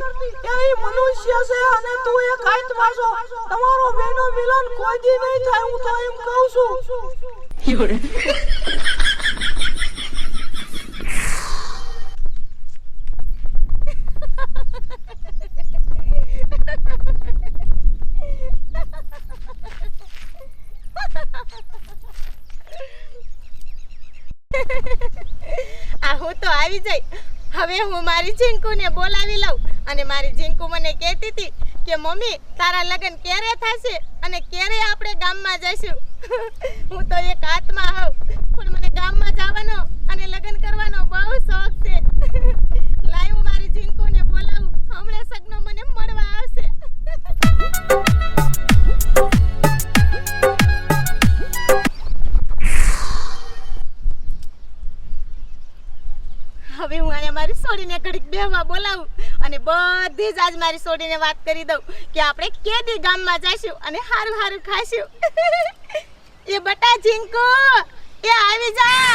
કરતી એ મનુષ્ય છે અને તું એક આત્મા છો તમારો બેનો મિલન કોઈ દી નહીં થાય, હું તો એમ કહું છું. આ હું તો આવી જઈ. હવે હું મારી ચિંકુને બોલાવી લઉં. અને મારી જીંકુ મને કહેતી હતી કે, મમ્મી, તારા લગ્ન ક્યારે થશે અને ક્યારે આપણે ગામમાં જઈશું? હું તો એક આત્મા હોઉં, પણ મને ગામમાં જવાનો અને લગ્ન કરવાનો બહુ શોખ છે. લાય હું મારી જીંકુને બોલાવું, હમણાં સગનો મને મળવા આવશે. હવે હું અહીંયા મારી સોડીને ઘડીક બેહવા બોલાવું. બધી જ આજ મારી સોડીને વાત કરી દઉં કે આપણે કેદી ગામમાં જઈશું અને હારું હારું ખાશું. એ બટા જીંકુ એ આવી જા.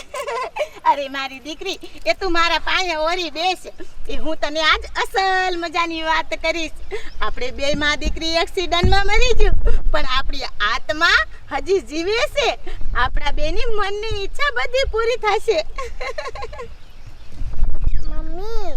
અરે મારી દીકરી એ તું મારા પાસે ઓરી બેસ. એ હું તને આજ અસલ મજાની વાત કરીશ. આપણે બે માં દીકરી એક્સિડન્ટમાં મરી ગયું પણ આપણી આત્મા હજી જીવે છે. આપણા બેની મનની ઈચ્છા બધી પૂરી થશે. મમ્મી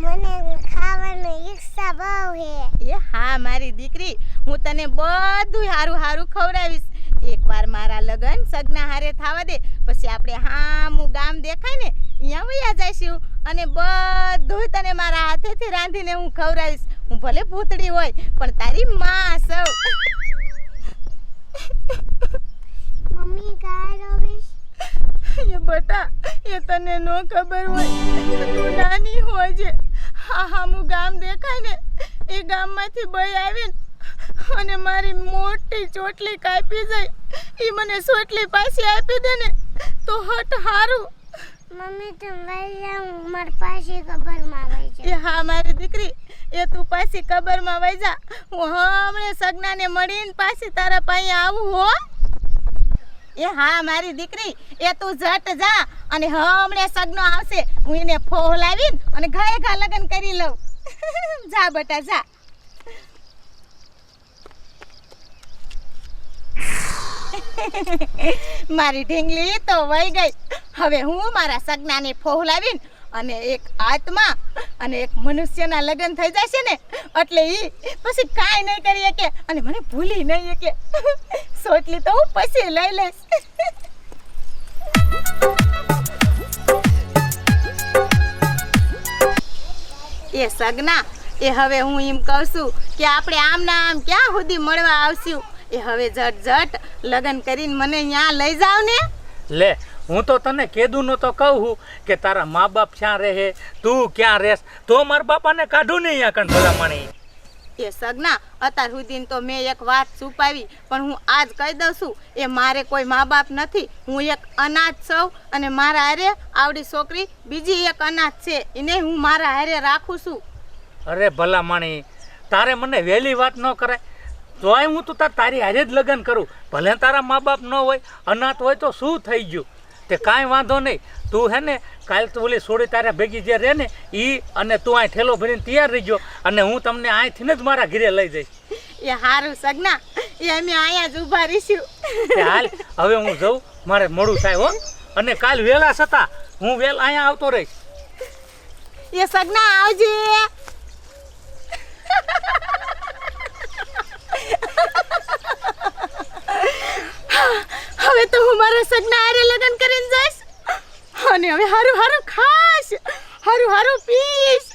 મને ખાવાની ઈચ્છા બહુ હે. એ હા મારી દીકરી હું તને બધું હારું હારું ખવડાવીશ. એકવાર મારા લગન સગના હારે થવા દે પછી આપણે હામું ગામ દેખાય ને અહીંયા વયા જઈશું અને બધું તને મારા હાથેથી રાંધીને હું ખવડાવીશ. હું ભલે ભૂતડી હોય પણ તારી માં સૌ. મમ્મી રોવીશ? એ બટા એ તને નો ખબર હોય તું નાની હોય છે. હા હા હું ગામ દેખાય ને એ ગામમાંથી બઈ આવીને અને મારી મોટી ચોટલી કાપી જાય. એ મને ચોટલી પાછી આપી દે ને તો હટ હારું. મમ્મી તમે વૈયા જાઓ મારી પાસે ખબરમાં આવી છે એ હા મારી દીકરી એ તું પાછી કબરમાં વૈજા જા. હું હમણે સગનાને મળીને પાછી તારા પાસે આવું હો. એ હા, મારી દીકરી, એ તું જટ જા અને હમણે સગનો આવશે. હું એને ફોલાવીને અને ઘરે ઘા લગ્ન કરી લઉં. જા બટા, જા. મારી ઢીંગલી તો વહી ગઈ. હવે હું મારા સગનાને ફોહલાવીને અને એક આત્મા અને એક મનુષ્યના લગ્ન થઈ જાય છે ને, એટલે ઈ પછી કાંઈ નહીં કરી શકે. અને મને ભૂલી નહીં શકે. સોટલી તો હું પછી લઈ લઈશ. એ સગના, એ હવે હું એમ કહું છું કે આપણે આમના આમ ક્યાં સુધી મળવા આવશું? એ હવે ઝટ ઝટ લગ્ન કરીને મને ત્યાં લઈ જાવ ને. લે હું તો તને કેદું નહોતો તો કહું છું કે તારા મા બાપ ક્યાં રહે? તું ક્યાં રહેશ? તો મારા બાપાને કાઢું નહીં અહીંયા કણ ભલામણી. એ સગના અત્યાર સુધી તો મેં એક વાત છુપાવી પણ હું આજ કહી દઉં છું એ મારે કોઈ મા બાપ નથી. હું એક અનાથ છું અને મારા હારે આવડી છોકરી બીજી એક અનાથ છે. એને હું મારા હારે રાખું છું. અરે ભલામણી તારે મને વહેલી વાત ન કરાય. તોય હું તો તાર તારી હારે જ લગ્ન કરું. ભલે તારા મા બાપ ન હોય અનાથ હોય તો શું થઈ ગયું? તે કાંઈ વાંધો નહીં. તું હે ને કાલ તો ઓલી સોડી તારે ભેગી જે રહે ને એ અને તું અહીં ઠેલો ભરીને તૈયાર રહીજો અને હું તમને અહીંથી જ મારા ઘરે લઈ જઈશ. એ હારું સગના. એ અમે અહીંયા જ ઊભા રહીશું. હાલ હવે હું જઉં મારે મોડું થાય હો. અને કાલ વહેલા છતાં હું વેલ અહીંયા આવતો રહીશ. એ સગના આવજે. હવે તો હું મારા સગના હારે લગ્ન કરીને જઈશ. અને હવે હારું હારું ખાશ હારું હારું પીશ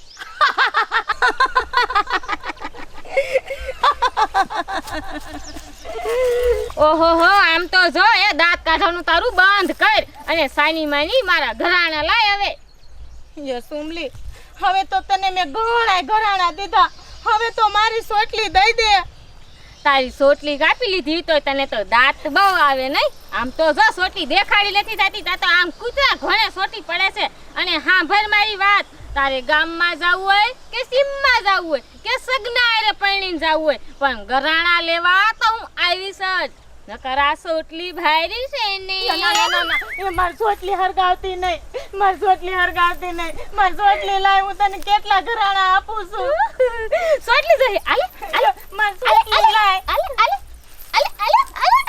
ઓહો હો, આમ તો જો એ દાંત કાઢવાનું તારું બંધ કર. અને સાની માની મારા ઘરાણા લાય હવે. યે સુમલી, હવે તો તને મેં ઘણા ઘરાણા દીધા. હવે તો મારી સોટલી દઈ દે. તારી સોટલી કાપી લીધી તો તને તો દાંત બહુ આવે નહીં? આમ તો જો સોટલી દેખાડી નથી થતી તા તો આમ કૂતરા ઘણે સોટી પડે છે. અને હા ભર મારી વાત તારે ગામમાં જવું હોય કે સીમમાં જવું હોય કે સગના આરે પરણીને જવું હોય પણ ગરાણા લેવા તો હું આવીશ જ. નકર આ સોટલી ભાયરી છે ને એ માર સોટલી હરગાવતી નહીં. માર સોટલી હરગાવતી નહીં. માર સોટલી લાય હું તને કેટલા ઘરાણા આપું છું. સોટલી જઈ આલે આલે મારી સોટલી લાય આલે આલે આલે આલે આલે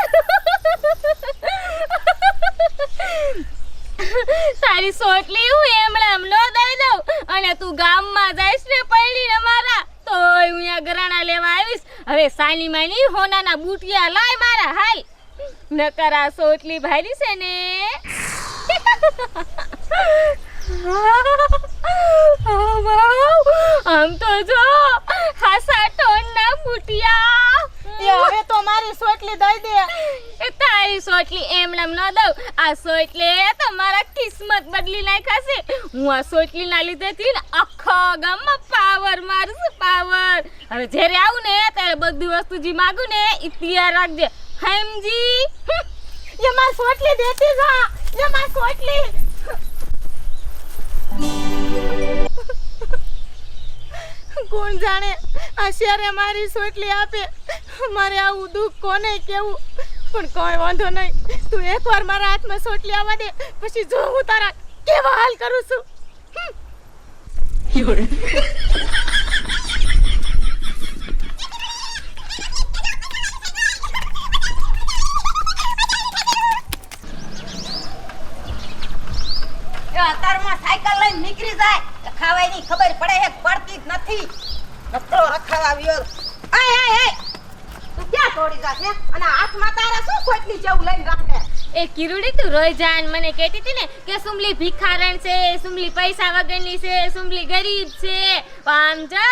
તારી સોટલી હું એમણામ નો દઈ દઉં. અને તું ગામમાં જઈશ ને પૈડીને મારા તો હું અહીંયા ગરાણા લેવા આવીશ. હવે સાની માની હોનાના બુટિયા લાય મારા, હાલ. નકર આ સોટલી ભારી છે ને. આમ તો જો હાસા ટોનના બુટિયા. હવે તો મારી સોટલી દઈ દે. એ તારી સોટલી એમનેમ ન દઉં. આ સોટલે તમારા કિસ્મત બદલી નાખાશે હું આ સોટલી ના લીધેથી આખા ગામમાં પાવર મારું પાવર. હવે જ્યારે આવું ને ત્યારે બધી વસ્તુ જે માગું ને એ તૈયાર રાખજે. હેમજી. મારી સોટલી દેતી જા. મારી સોટલી. કોણ જાણે આ શેરે મારી સોટલી આપે? મારે આવું દુઃખ કોને કેવું? પણ કોઈ વાંધો નહીં. તું એકવાર મારા હાથમાં સોટલી આવવા દે, પછી જો હું તારા કેવા હાલ કરું છું. અત્યારમાં સાયકલ લઈને નીકળી જાય, તો ખાવાની ખબર પડે પડતી જ નથી. નકરો રખાવા આવ્યો. આય આય આય. તોડી જાશે અને હાથમાં તારા શું ખોટલી જેવું લઈને રાખે? એ કિરુડી તું રોઈ જાન મને કહેતી હતી ને કે સુમલી ભિખારણ છે સુમલી પૈસા વગરની છે સુમલી ગરીબ છે. આમ જો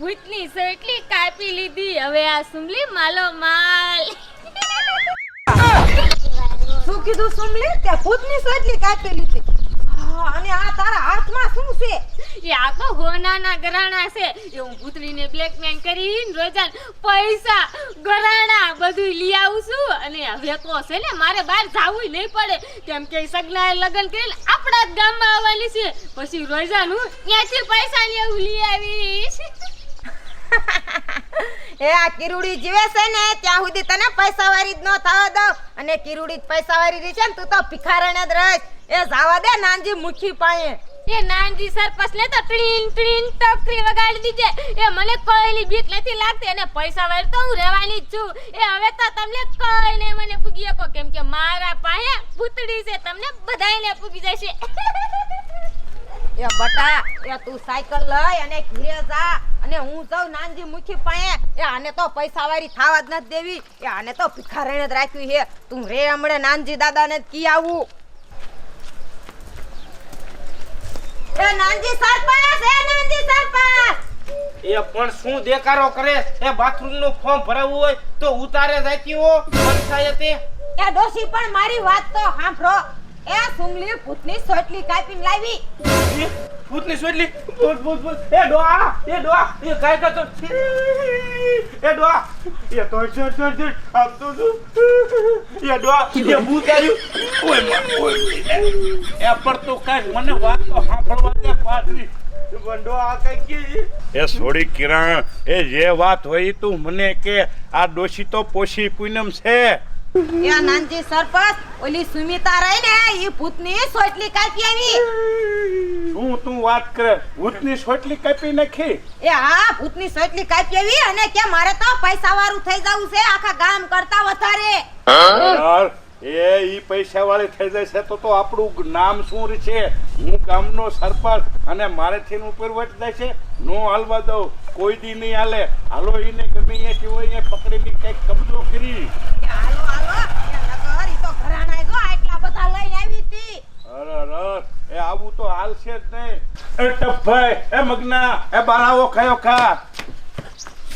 ભૂતની એટલી કાપી લીધી. હવે આ સુમલી માલો માલ. શું કીધું સુમલી કે ભૂતની સોટલી કાપી લીધી. અને આ તારા હાથમાં શું છે? એ આ તો ગોનાના ગરાણા છે. એ હું પુતળીને બ્લેકમેન કરીને રોજાન પૈસા ગરાણા બધું લઈ આવું છું. અને હવે તો છે ને મારે બહાર જાવું નહીં પડે. કેમ કે સગનાએ લગ્ન કરીને આપણા જ ગામમાં આવવાની છે. પછી રોજાન હું ત્યાંથી પૈસા લેવું લઈ આવીશ. એ આ કિરુડી જીવે છે ને ત્યાં સુધી તને પૈસા વાળી જ ન થવા દઉં. અને કિરુડી જ પૈસા વાળી રહી છે ને તું તો ભિખારણ જ રહીશ. એ જાવા દે નાનજી મુખી પાયે એ નાનજી સરપસ ને તો ટ્રીન ટ્રીન ટપકરી વગાડી દીજે. એ મને કોઈલી બીક નથી લાગતી અને પૈસા વાળી તો હું રહેવાની જ છું. એ હવે તો તમને કોઈ ને મને પૂગી શકો. કેમ કે મારા પાસે પૂતળી છે. તમને બધાયને પૂગી જશે. એ બટા એ તું સાયકલ લઈ અને ઘીરે જા. અને હું જાઉં નાનજી મુખી પાસે. એ આને તો પૈસા વાળી થવા જ નથી દેવી. એ આને તો ભિખારણ જ રાખ્યું છે. તું રે હમણે નાનજી દાદાને કી આવું. એ નાનજી સરપંચ એ નાનજી સરપંચ એ પણ શું દેકારો કરે? એ બાથરૂમનું ફોર્મ ભરાવવું હોય તો ઉતારે જાતી હો પંચાયતે એ ડોશી પણ મારી વાત તો સાંભળો. એ સુંગલી ભૂતની સોટલી કાપીને લાવી. ભૂતની સોટલી? ભૂત ભૂત ભૂત. એ ડોઆ એ ડોઆ એ કાય કા તો એ ડોઆ એ તો ચડ ચડ ચડ આમ તો શું? એ ડોઆ એ ભૂત આવ્યું. ઓયમાં, ઓય એ પર તો કાંઈ મને વાત તો સાંભળવા દે પાદરી કઈ કે એ સોડી કિરણ એ જે વાત હોય તું મને કે. આ ડોશી તો પોશી પૂનમ છે. એ નાનજી સરપંચ ઓલી સુમિતા રહી ને ઈ ભૂતની સોટલી કાપી આવી. શું તું વાત કરે? ભૂતની સોટલી કાપી નાખી? એ હા ભૂતની સોટલી કાપી આવી અને કે મારે તો પૈસા વાળું થઈ જવું છે આખા ગામ કરતા વધારે. યાર એ ઈ પૈસા વાળી થઈ જશે તો તો આપણું નામ શું છે? હું ગામનો સરપંચ અને મારેથી ઉપર વટ છે. નો હાલવા દઉં. કોઈ દી નહીં હાલે. હાલો ઈને ગમે એ હોય એ પકડીને કંઈક કબજો કરી. હાલો આવી હતી અરે અરે એ આવું તો હાલશે જ નહીં એ ટપભાઈ એ મગના એ બારાવો કયો ખા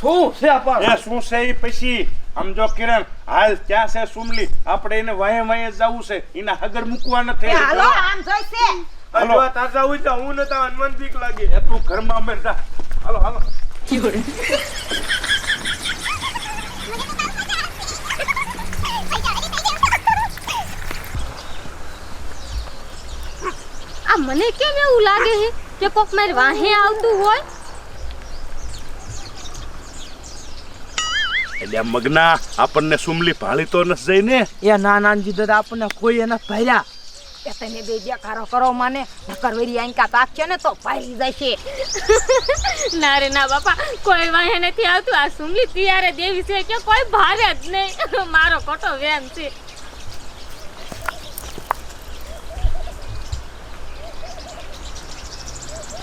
શું છે એ શું છે એ પછી સમજો કિરણ હાલ ક્યાં છે સુમલી? આપણે એને વાહે વાહે જવું છે. એના હગર મૂકવા નથી. હાલો આમ જોઈશે હાલો. હાલો તાજા હોય હું ને તા હનુમાન બીક લાગે. તું ઘરમાં બેઠા. હાલો હાલો. આ મને કેમ એવું લાગે છે કે કોક મારી વાહે આવતું હોય? એટલે મગના આપણને સુમલી ભાળી તો નસ જઈ ને એ ના નાનજી દાદા આપણને કોઈ એના ભર્યા કે તમે બે દેખાડો કરો મને નકર વેરી આંકા તાકશે ને તો પાઈ જશે. ના રે ના બાપા કોઈ વાહે નથી આવતું. આ સુમલી તિયારે દેવી છે કે કોઈ ભારે જ નહીં. મારો ખોટો વેમ છે.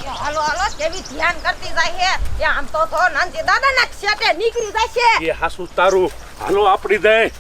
હાલો હાલો, કેવી ધ્યાન કરતી જાય છે આમ તો તો નાનજી દાદા ના ક્ષેત્રે નીકળી જાય છે. એ હાસુ તારું, હાલો આપડી દે.